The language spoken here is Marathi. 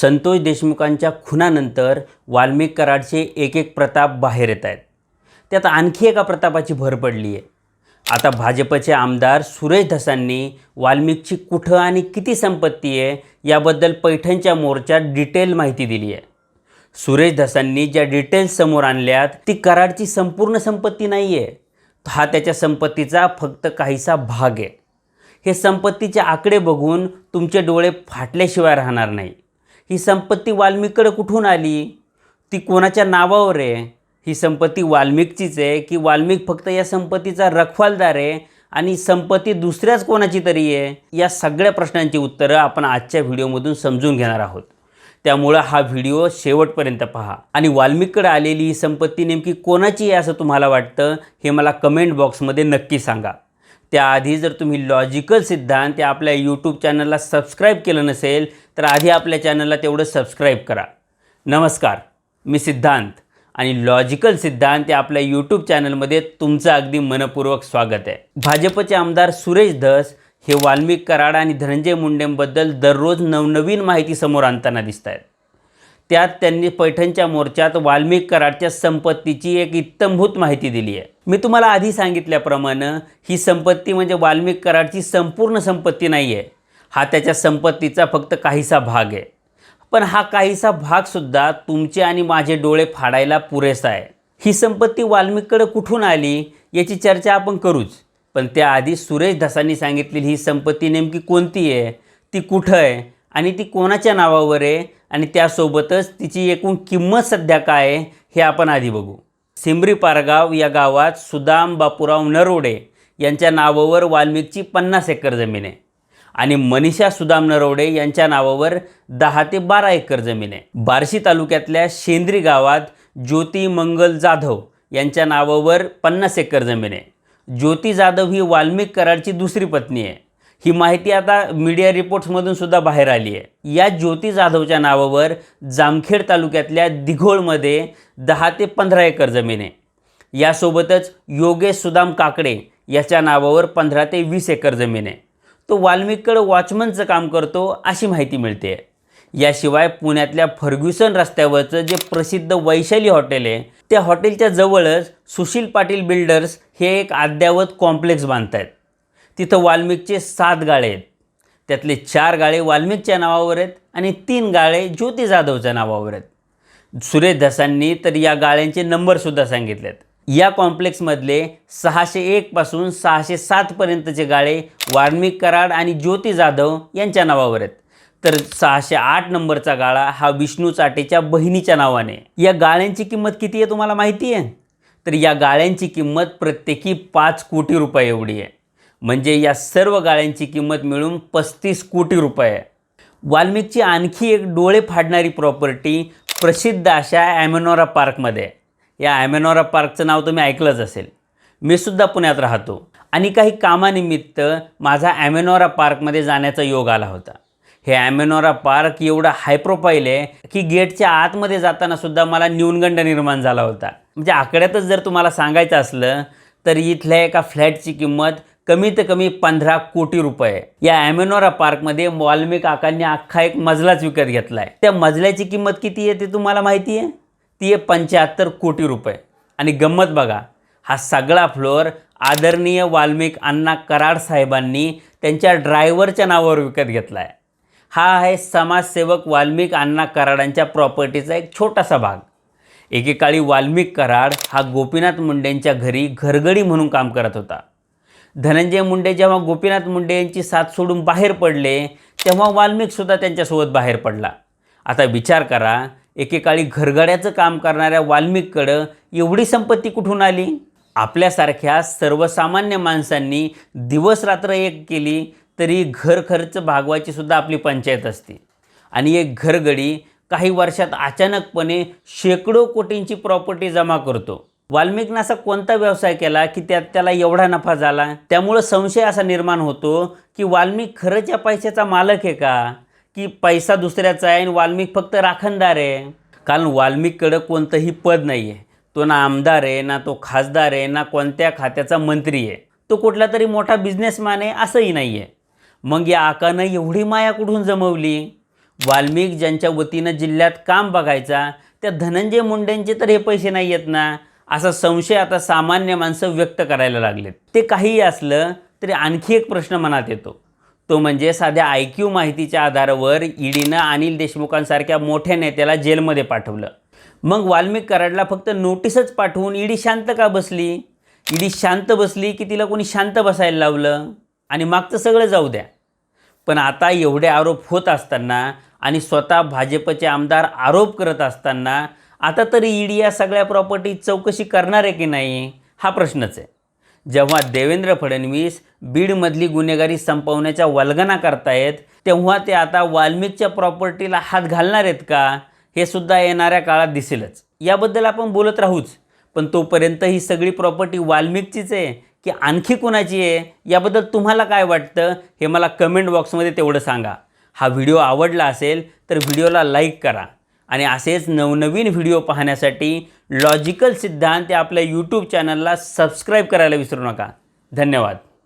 संतोष देशमुखांच्या खुनानंतर वाल्मिक कराडचे एक एक प्रताप बाहेर येत आहेत. त्यात आणखी एका प्रतापाची भर पडली आहे. आता भाजपचे आमदार सुरेश धसांनी वाल्मिकची कुठं आणि किती संपत्ती आहे याबद्दल पैठणच्या मोर्चात डिटेल माहिती दिली आहे. सुरेश धसांनी ज्या डिटेल्स समोर आणल्यात ती कराडची संपूर्ण संपत्ती नाही आहे हा त्याच्या संपत्तीचा फक्त काहीसा भाग आहे. हे संपत्तीचे आकडे बघून तुमचे डोळे फाटल्याशिवाय राहणार नाही. ही संपत्ती वाल्मिककडे कुठून आली? ती कोणाच्या नावावर आहे? ही संपत्ती वाल्मिकचीच आहे की वाल्मिक फक्त या संपत्तीचा रखवालदार आहे आणि संपत्ती दुसऱ्याच कोणाची तरी आहे? या सगळ्या प्रश्नांची उत्तरं आपण आजच्या व्हिडिओमधून समजून घेणार आहोत. त्यामुळं हा व्हिडिओ शेवटपर्यंत पहा. आणि वाल्मिककडे आलेली ही संपत्ती नेमकी कोणाची आहे असं तुम्हाला वाटतं हे मला कमेंट बॉक्समध्ये नक्की सांगा. त्याआधी जर तुम्ही लॉजिकल सिद्धांत या आपल्या यूट्यूब चॅनलला सबस्क्राईब केलं नसेल तर आधी आपल्या चॅनलला तेवढं सबस्क्राईब करा. नमस्कार मी सिद्धांत आणि लॉजिकल सिद्धांत या आपल्या यूट्यूब चॅनलमध्ये तुमचं अगदी मनपूर्वक स्वागत आहे. भाजपचे आमदार सुरेश धस हे वाल्मिक कराड आणि धनंजय मुंडेंबद्दल दररोज नवनवीन माहिती समोर आणताना दिसत आहेत त्यात त्यांनी पैठणच्या मोर्चात वाल्मिक कराडच्या संपत्तीची एक इत्तमभूत माहिती दिली आहे. मी तुम्हाला आधी सांगितल्याप्रमाणे ही संपत्ती म्हणजे वाल्मिक कराडची संपूर्ण संपत्ती नाही आहे. हा त्याच्या संपत्तीचा फक्त काहीसा भाग आहे. पण हा काहीसा भागसुद्धा तुमचे आणि माझे डोळे फाडायला पुरेसा आहे. ही संपत्ती वाल्मिककडे कुठून आली याची चर्चा आपण करूच. पण त्याआधी सुरेश धसांनी सांगितलेली ही संपत्ती नेमकी कोणती आहे? ती कुठं आहे? आणि ती कोणाच्या नावावर आहे? आणि त्यासोबतच तिची एकूण किंमत सध्या काय आहे हे आपण आधी बघू. सिमरी पारगाव या गावात सुदाम बापूराव नरोडे यांच्या नावावर वाल्मिकची पन्नास एकर जमीन आहे. आणि मनीषा सुदाम नरवडे यांच्या नावावर दहा ते बारा एकर जमीन आहे. बार्शी तालुक्यातल्या शेंद्री गावात ज्योती मंगल जाधव यांच्या नावावर पन्नास एकर जमीन आहे. ज्योती जाधव ही वाल्मिक कराडची दुसरी पत्नी आहे. ही माहिती आता मीडिया रिपोर्ट्समधून सुद्धा बाहेर आली आहे. या ज्योती जाधवच्या नावावर जामखेड तालुक्यातल्या दिघोळमध्ये दहा ते पंधरा एकर जमीन आहे. यासोबतच योगेश सुदाम काकडे याच्या नावावर पंधरा ते वीस एकर जमीन आहे. तो वाल्मिककडे वॉचमनचं काम करतो अशी माहिती मिळते. आहे याशिवाय पुण्यातल्या फर्ग्युसन रस्त्यावरचं जे प्रसिद्ध वैशाली हॉटेल आहे त्या हॉटेलच्या जवळच सुशील पाटील बिल्डर्स हे एक अद्ययावत कॉम्प्लेक्स बांधत आहेत तिथं वाल्मिकचे सात गाळे आहेत. त्यातले चार गाळे वाल्मिकच्या नावावर आहेत आणि तीन गाळे ज्योती जाधवच्या नावावर आहेत. सुरेश धसांनी तर या गाळ्यांचे नंबरसुद्धा सांगितलेत. या कॉम्प्लेक्समधले सहाशे एकपासून सहाशे सातपर्यंतचे गाळे वाल्मिक कराड आणि ज्योती जाधव यांच्या नावावर आहेत. तर सहाशे आठ नंबरचा गाळा हा विष्णू चाटेच्या बहिणीच्या नावाने या गाळ्यांची किंमत किती आहे तुम्हाला माहिती आहे? तर या गाळ्यांची किंमत प्रत्येकी पाच कोटी रुपये एवढी आहे. म्हणजे या सर्व गाळ्यांची किंमत मिळून पस्तीस कोटी रुपये आहे. वाल्मिकची आणखी एक डोळे फाडणारी प्रॉपर्टी प्रसिद्ध अशा ॲमेनोरा पार्कमध्ये या ॲमेनोरा पार्कचं नाव तुम्ही ऐकलंच असेल. मी सुद्धा पुण्यात राहतो. आणि काही कामानिमित्त माझा ॲमेनोरा पार्कमध्ये जाण्याचा योग आला होता. हे ॲमेनोरा पार्क एवढा हाय प्रोफाईल आहे की गेटच्या आतमध्ये जाताना सुद्धा मला न्यूनगंड निर्माण झाला होता. म्हणजे आकड्यातच जर तुम्हाला सांगायचं असलं तर इथल्या एका फ्लॅटची किंमत कमीत कमी पंधरा कोटी रुपये. या ॲमेनॉरा पार्कमध्ये वाल्मिक काकांनी अख्खा एक मजलाच विकत घेतला आहे त्या मजल्याची किंमत किती आहे ते तुम्हाला माहिती आहे? ती आहे पंच्याहत्तर कोटी रुपये. आणि गंमत बघा हा सगळा फ्लोअर आदरणीय वाल्मिक अण्णा कराड साहेबांनी त्यांच्या ड्रायव्हरच्या नावावर विकत घेतला आहे हा आहे समाजसेवक वाल्मिक अण्णा कराडांच्या प्रॉपर्टीचा एक छोटासा भाग. एकेकाळी वाल्मिक कराड हा गोपीनाथ मुंडेंच्या घरी घरगडी म्हणून काम करत होता. धनंजय मुंडे जेव्हा गोपीनाथ मुंडे यांची साथ सोडून बाहेर पडले तेव्हा वाल्मिकसुद्धा त्यांच्यासोबत बाहेर पडला. आता विचार करा एकेकाळी घरगड्याचं काम करणाऱ्या वाल्मिककडं एवढी संपत्ती कुठून आली? आपल्यासारख्या सर्वसामान्य माणसांनी दिवसरात्र एक केली तरी घर खर्च भागवायची सुद्धा आपली पंचायत असते. आणि एक घरगडी काही वर्षात अचानकपणे शेकडो कोटींची प्रॉपर्टी जमा करतो. वाल्मिकनं असा कोणता व्यवसाय केला की त्यात त्याला एवढा नफा झाला? त्यामुळं संशय असा निर्माण होतो की वाल्मिक खरंच या पैशाचा मालक आहे का? की पैसा दुसऱ्याचा आहे आणि वाल्मिक फक्त राखणदार आहे? कारण वाल्मिककडं कोणतंही पद नाही आहे तो ना आमदार आहे ना तो खासदार आहे ना कोणत्या खात्याचा मंत्री आहे. तो कुठला तरी मोठा बिझनेसमॅन आहे असंही नाही आहे मग या आकानं एवढी माया कुठून जमवली? वाल्मिक ज्यांच्या वतीनं जिल्ह्यात काम बघायचा त्या धनंजय मुंडेंचे तर हे पैसे नाही आहेत ना. असा संशय आता सामान्य माणसं व्यक्त करायला लागलेत. ते काहीही असलं तरी आणखी एक प्रश्न मनात येतो. तो म्हणजे साध्या आय क्यू माहितीच्या आधारावर ईडीनं अनिल देशमुखांसारख्या मोठ्या नेत्याला जेलमध्ये पाठवलं. मग वाल्मिक कराडला फक्त नोटीसच पाठवून ईडी शांत का बसली? ईडी शांत बसली की तिला कोणी शांत बसायला लावलं? आणि मागचं सगळं जाऊ द्या. पण आता एवढे आरोप होत असताना आणि स्वतः भाजपचे आमदार आरोप करत असताना आता तरी ईडी या सगळ्या प्रॉपर्टी चौकशी करणार आहे की नाही? हा प्रश्नच आहे. जेव्हा देवेंद्र फडणवीस बीडमधली गुन्हेगारी संपवण्याच्या वल्गना करतायत तेव्हा ते आता वाल्मिकच्या प्रॉपर्टीला हात घालणार आहेत का? हे सुद्धा येणाऱ्या काळात दिसेलच. याबद्दल आपण बोलत राहूच. पण तोपर्यंत ही सगळी प्रॉपर्टी वाल्मिकचीच आहे की आणखी कुणाची आहे? याबद्दल तुम्हाला काय वाटतं? हे मला कमेंट बॉक्समध्ये तेवढं सांगा. हा व्हिडिओ आवडला असेल तर व्हिडिओला लाईक करा. आणि असेच नवनवीन व्हिडिओ पाहण्यासाठी लॉजिकल सिद्धांत या आपल्या यूट्यूब चॅनलला सबस्क्राईब करायला विसरू नका. धन्यवाद.